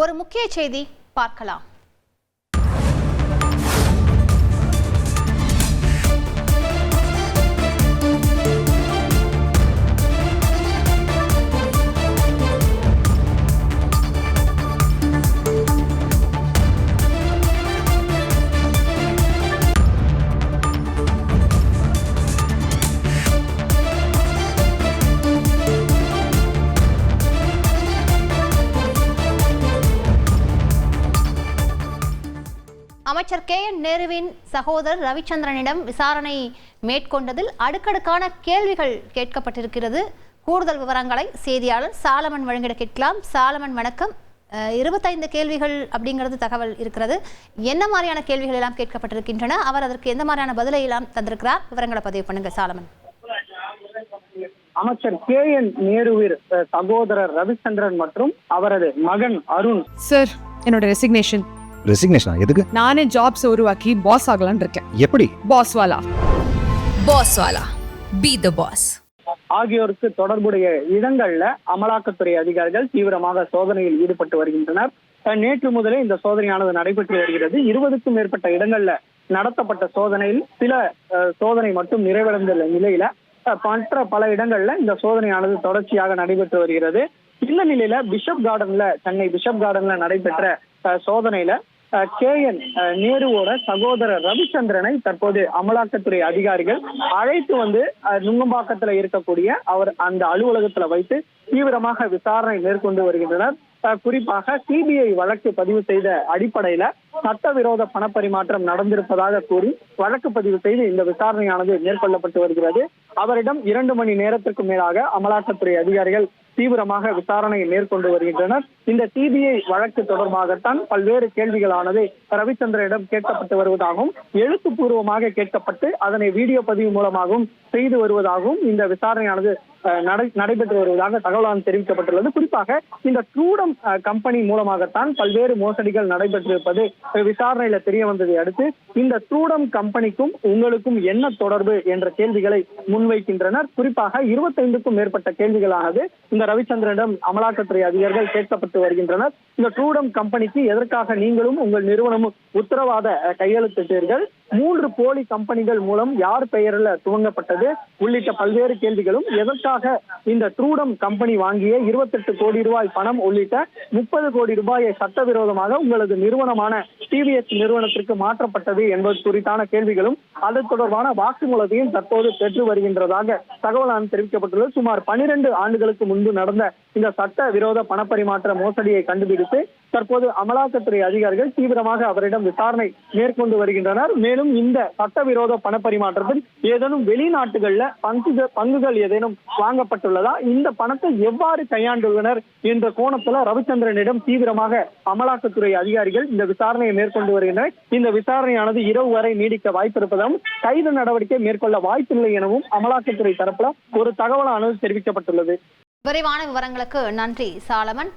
ஒரு முக்கிய செய்தி பார்க்கலாம். அமைச்சர் கே என் நேருவின் சகோதரர் ரவிச்சந்திரனிடம் விசாரணை மேற்கொண்டதில் அடுக்கடுக்கான கேள்விகள் கேட்கப்பட்டிருக்கிறது. கூடுதல் விவரங்களை செய்தியாளர் சாலமன் வழங்கிட கேட்கலாம். சாலமன் வணக்கம். இருபத்தைந்து கேள்விகள் அப்படிங்கிறது தகவல் இருக்கிறது. என்ன மாதிரியான கேள்விகள் எல்லாம் கேட்கப்பட்டிருக்கின்றன? அவர் அதற்கு எந்த மாதிரியான பதிலை எல்லாம் தந்திருக்கிறார்? விவரங்களை பதிவு பண்ணுங்க சாலமன். அமைச்சர் கே என் நேருவிர் அஹ், சகோதரர் ரவிச்சந்திரன் மற்றும் அவரது மகன் அருண். சார் என்னோட ரெசிக்னேஷன் ரெசிக்னேஷனா எதுக்கு? நானே ஜாப்ஸ் உருவாக்கி பாஸ் ஆகலாம்னு இருக்கேன். எப்படி? Boss Wala Boss Wala. Be the boss. ஆகியோருக்கு தொடர்புடைய இடங்கள்ல அமலாக்கத்துறை அதிகாரிகள் தீவிரமாக சோதனையில் ஈடுபட்டு வருகின்றனர். நேற்று முதலே இந்த சோதனையானது நடைபெற்று வருகிறது. இருபதுக்கும் மேற்பட்ட இடங்கள்ல நடத்தப்பட்ட சோதனையில் சில சோதனை மட்டும் நிறைவடைந்துள்ள நிலையில மற்ற பல இடங்கள்ல இந்த சோதனையானது தொடர்ச்சியாக நடைபெற்று வருகிறது. இந்த நிலையில பிஷப் கார்டன்ல சென்னை பிஷப் கார்டன்ல நடைபெற்ற சோதனையில கே என் நேருவோட சகோதரர் ரவிச்சந்திரனை தற்போது அமலாக்கத்துறை அதிகாரிகள் அழைத்து வந்து நுங்கம்பாக்கத்துல இருக்கக்கூடிய அவர் அந்த அலுவலகத்துல வைத்து தீவிரமாக விசாரணை மேற்கொண்டு வருகின்றனர். குறிப்பாக சிபிஐ வழக்கு பதிவு செய்த அடிப்படையில சட்டவிரோத பணப்பரிமாற்றம் நடந்திருப்பதாக கூறி வழக்கு பதிவு செய்து இந்த விசாரணையானது மேற்கொள்ளப்பட்டு வருகிறது. அவரிடம் இரண்டு மணி நேரத்திற்கு மேலாக அமலாக்கத்துறை அதிகாரிகள் தீவிரமாக விசாரணையை மேற்கொண்டு வருகின்றனர். இந்த சிபிஐ வழக்கு தொடர்பாகத்தான் பல்வேறு கேள்விகளானது ரவிச்சந்திரனிடம் கேட்கப்பட்டு வருவதாகவும் எழுத்துப்பூர்வமாக கேட்கப்பட்டு அதனை வீடியோ பதிவு மூலமாகவும் செய்து வருவதாகவும் இந்த விசாரணையானது நடை- நடைபெற்று வருவதாக தகவலானது தெரிவிக்கப்பட்டுள்ளது. குறிப்பாக இந்த ட்ரூடம் கம்பெனி மூலமாகத்தான் பல்வேறு மோசடிகள் நடைபெற்றிருப்பது விசாரணையில தெரிய வந்ததை அடுத்து இந்த ட்ரூடம் கம்பெனிக்கும் உங்களுக்கும் என்ன தொடர்பு என்ற கேள்விகளை முன்வைக்கின்றனர். குறிப்பாக இருபத்தைந்துக்கும் மேற்பட்ட கேள்விகளானது இந்த ரவிச்சந்திரனிடம் அமலாக்கத்துறை அதிகாரிகள் கேட்கப்பட்டு வருகின்றனர். இந்த ட்ரூடம் கம்பெனிக்கு எதற்காக நீங்களும் உங்கள் நிறுவனமும் உத்தரவாத கையெழுத்திட்டீர்கள்? மூன்று போலி கம்பெனிகள் மூலம் யார் பெயரில் துவங்கப்பட்டது உள்ளிட்ட பல்வேறு கேள்விகளும் எதற்காக இந்த ட்ரூடம் கம்பெனி வாங்கிய இருபத்தெட்டு கோடி ரூபாய் பணம் உள்ளிட்ட முப்பது கோடி ரூபாயை சட்டவிரோதமாக உங்களது நிறுவனமான டிவிஎஸ் நிறுவனத்திற்கு மாற்றப்பட்டது என்பது குறித்தான கேள்விகளும் அது தொடர்பான வாக்குமூலத்தையும் தற்போது பெற்று வருகின்றதாக தகவலான தெரிவிக்கப்பட்டுள்ளது. சுமார் பனிரெண்டு ஆண்டுகளுக்கு முன்பு நடந்த இந்த சட்ட விரோத பணப்பரிமாற்ற மோசடியை கண்டுபிடித்து தற்போது அமலாக்கத்துறை அதிகாரிகள் தீவிரமாக அவரிடம் விசாரணை மேற்கொண்டு வருகின்றனர். மேலும் இந்த சட்டவிரோத பணப்பரிமாற்றத்தில் ஏதேனும் வெளிநாட்டுகள்ல பங்குகள் பங்குகள் ஏதேனும் வாங்கப்பட்டுள்ளதா? இந்த பணத்தை எவ்வாறு கையாண்டுள்ளனர் என்ற கோணத்துல ரவிச்சந்திரனிடம் தீவிரமாக அமலாக்கத்துறை அதிகாரிகள் இந்த விசாரணையை மேற்கொண்டு வருகின்றனர். இந்த விசாரணையானது இரவு வரை நீடிக்க வாய்ப்பிருப்பதாகவும் கைது நடவடிக்கை மேற்கொள்ள வாய்ப்பில்லை எனவும் அமலாக்கத்துறை தரப்புல ஒரு தகவலானது தெரிவிக்கப்பட்டுள்ளது. விரைவான விவரங்களுக்கு நன்றி சாலமன்.